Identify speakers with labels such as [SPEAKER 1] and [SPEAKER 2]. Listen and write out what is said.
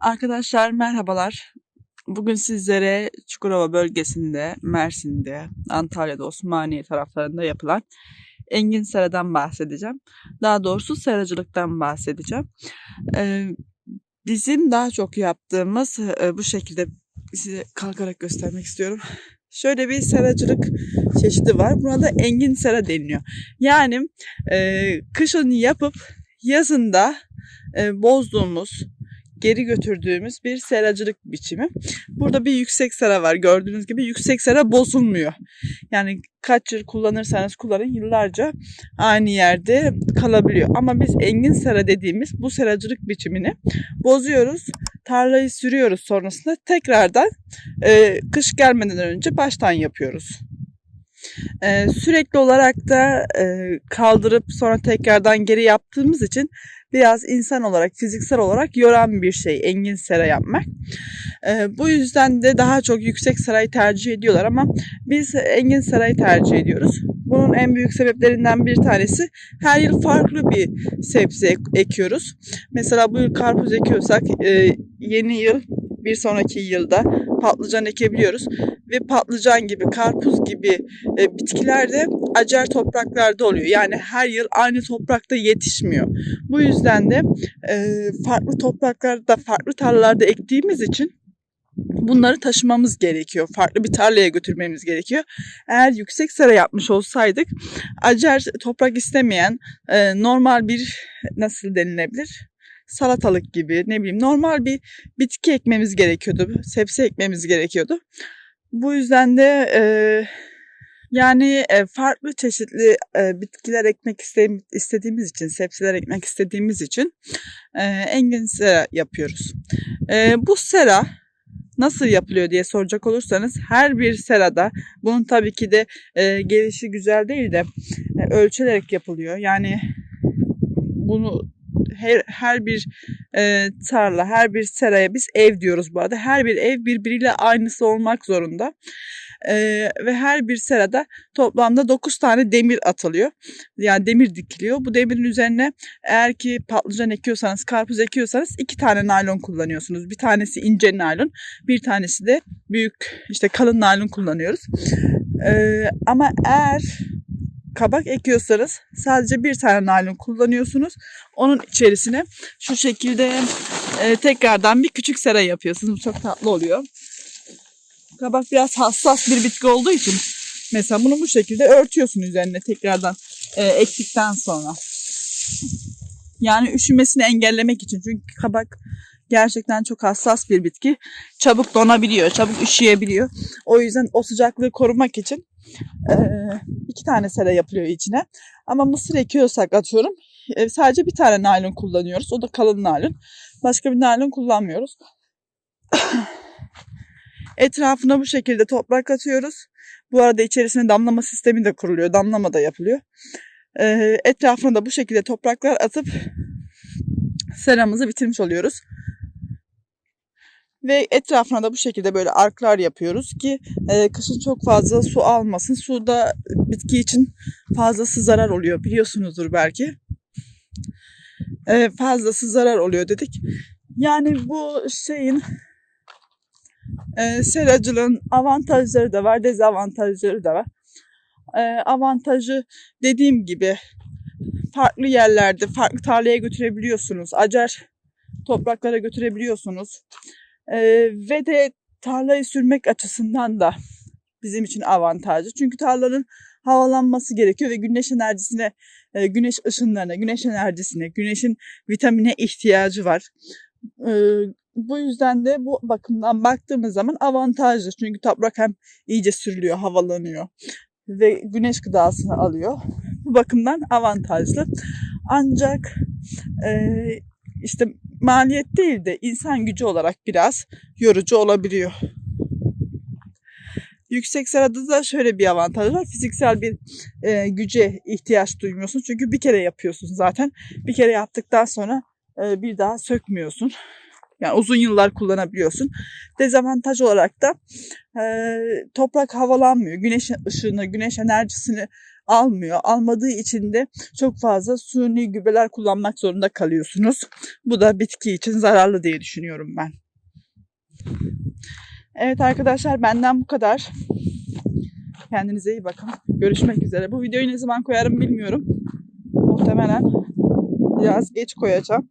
[SPEAKER 1] Arkadaşlar merhabalar. Bugün sizlere Çukurova bölgesinde, Mersin'de, Antalya'da, Osmaniye taraflarında yapılan engin seradan bahsedeceğim. Daha doğrusu seracılıktan bahsedeceğim. Ee, bizim daha çok yaptığımız e, bu şekilde size kalkarak göstermek istiyorum. Şöyle bir seracılık çeşidi var. Buna da engin sera deniliyor. Yani e, kışın yapıp yazında e, bozduğumuz, geri götürdüğümüz bir seracılık biçimi. Burada bir yüksek sera var. Gördüğünüz gibi yüksek sera bozulmuyor. Yani kaç yıl kullanırsanız kullanın yıllarca aynı yerde kalabiliyor. Ama biz engin sera dediğimiz bu seracılık biçimini bozuyoruz. Tarlayı sürüyoruz sonrasında tekrardan e, kış gelmeden önce baştan yapıyoruz. Ee, sürekli olarak da e, kaldırıp sonra tekrardan geri yaptığımız için biraz insan olarak, fiziksel olarak yoran bir şey engin sera yapmak. Ee, bu yüzden de daha çok yüksek serayı tercih ediyorlar ama biz engin serayı tercih ediyoruz. Bunun en büyük sebeplerinden bir tanesi her yıl farklı bir sebze ek- ekiyoruz. Mesela bu yıl karpuz ekiyorsak e, yeni yıl bir sonraki yılda patlıcan ekebiliyoruz ve patlıcan gibi, karpuz gibi e, bitkiler de acar topraklarda oluyor. Yani her yıl aynı toprakta yetişmiyor. Bu yüzden de e, farklı topraklarda, farklı tarlalarda ektiğimiz için bunları taşımamız gerekiyor. Farklı bir tarlaya götürmemiz gerekiyor. Eğer yüksek sera yapmış olsaydık acar toprak istemeyen e, normal bir nasıl denilebilir? salatalık gibi ne bileyim normal bir bitki ekmemiz gerekiyordu. Sebze ekmemiz gerekiyordu. Bu yüzden de e, yani e, farklı çeşitli e, bitkiler ekmek iste- istediğimiz için, sebzeler ekmek istediğimiz için e, engin sera yapıyoruz. E, bu sera nasıl yapılıyor diye soracak olursanız her bir serada bunun tabii ki de e, gelişi güzel değil de e, ölçülerek yapılıyor. Yani bunu her, her bir e, tarla, her bir seraya biz ev diyoruz bu arada. Her bir ev birbiriyle aynısı olmak zorunda. E, ve her bir serada toplamda 9 tane demir atılıyor. Yani demir dikiliyor. Bu demirin üzerine eğer ki patlıcan ekiyorsanız, karpuz ekiyorsanız iki tane naylon kullanıyorsunuz. Bir tanesi ince naylon, bir tanesi de büyük işte kalın naylon kullanıyoruz. E, ama eğer kabak ekiyorsanız sadece bir tane naylon kullanıyorsunuz. Onun içerisine şu şekilde e, tekrardan bir küçük sera yapıyorsunuz. Bu çok tatlı oluyor. Kabak biraz hassas bir bitki olduğu için mesela bunu bu şekilde örtüyorsun üzerine tekrardan e, ektikten sonra. Yani üşümesini engellemek için. Çünkü kabak gerçekten çok hassas bir bitki. Çabuk donabiliyor, çabuk üşüyebiliyor. O yüzden o sıcaklığı korumak için e, iki tane sera yapılıyor içine. Ama mısır ekiyorsak atıyorum e, sadece bir tane naylon kullanıyoruz. O da kalın naylon. Başka bir naylon kullanmıyoruz. Etrafına bu şekilde toprak atıyoruz. Bu arada içerisine damlama sistemi de kuruluyor. Damlama da yapılıyor. E, etrafına da bu şekilde topraklar atıp seramızı bitirmiş oluyoruz. Ve etrafına da bu şekilde böyle arklar yapıyoruz ki e, kışın çok fazla su almasın. Su da bitki için fazlası zarar oluyor biliyorsunuzdur belki. E, fazlası zarar oluyor dedik. Yani bu şeyin e, seracılığın avantajları da var, dezavantajları da var. E, avantajı dediğim gibi farklı yerlerde, farklı tarlaya götürebiliyorsunuz. Acar topraklara götürebiliyorsunuz. Ee, ve de tarlayı sürmek açısından da bizim için avantajlı. Çünkü tarlanın havalanması gerekiyor ve güneş enerjisine, e, güneş ışınlarına, güneş enerjisine, güneşin vitamine ihtiyacı var. Bu yüzden de bu bakımdan baktığımız zaman avantajlı. Çünkü toprak hem iyice sürülüyor, havalanıyor ve güneş gıdasını alıyor. Bu bakımdan avantajlı. Ancak e, işte maliyet değil de insan gücü olarak biraz yorucu olabiliyor. Yüksek serada da şöyle bir avantaj var. Fiziksel bir e, güce ihtiyaç duymuyorsun. Çünkü bir kere yapıyorsun zaten. Bir kere yaptıktan sonra e, bir daha sökmüyorsun. Yani uzun yıllar kullanabiliyorsun. Dezavantaj olarak da e, toprak havalanmıyor. Güneş ışığını, güneş enerjisini almıyor. Almadığı için de çok fazla suni gübreler kullanmak zorunda kalıyorsunuz. Bu da bitki için zararlı diye düşünüyorum ben. Evet arkadaşlar benden bu kadar. Kendinize iyi bakın. Görüşmek üzere. Bu videoyu ne zaman koyarım bilmiyorum. Muhtemelen biraz geç koyacağım.